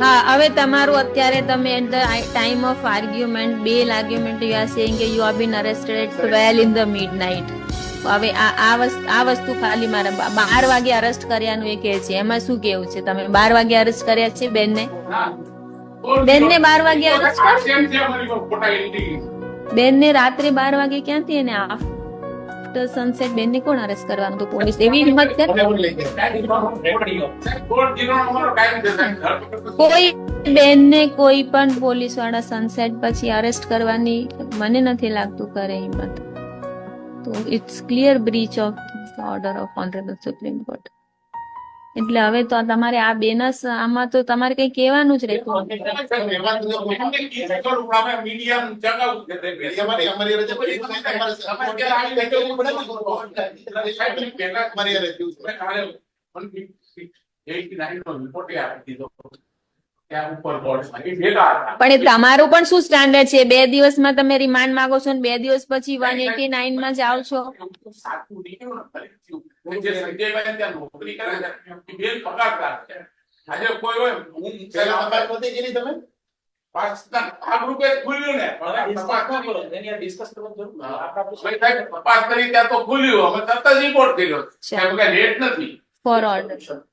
હા હવે તમારું અત્યારે તમે at the time of argument બે આર્ગ્યુમેન્ટ યુ આર સેઇંગ કે you are been arrested at twelve in the midnight હવે આ આ વસ્તુ આ વસ્તુ ખાલી મારે બાર વાગે અરેસ્ટ કર્યાનું એ કહે છે. એમાં શું કેવું છે? તમે બાર વાગે અરેસ્ટ કર્યા છે બેનને? બેનને બાર વાગે arrest બેનને રાત્રે બાર વાગે ક્યાંથી એને આફ્ટર સનસેટ બેનને કોણ અરેસ્ટ કરવાનું? તો પોલીસ એવી હિંમત કરે. કોઈ બેનને કોઈ પણ પોલીસવાળા સનસેટ પછી અરેસ્ટ કરવાની મને નથી લાગતું કરે હિંમત. તો it's clear breach of order of honourable supreme court એટલે હવે તો તમારે આ બેનસ આમાં તો તમારે કઈ કહેવાનું જ રહેતું. પણ એ તમારું પણ શું સ્ટાન્ડર્ડ છે? બે દિવસમાં તમે રિમાન્ડ માંગો છો ને બે દિવસ પછી વન એટી નાઇનમાં જાઓ છો. આજે કોઈ હોય હું નહોતી તમે? પાકિસ્તાન આ ગ્રુપે ખુલ્યું ને. તપાસ કરી? ત્યાં તો ખુલ્યું અમે તરત જ રિપોર્ટ કર્યો. લેટ નથી. Four order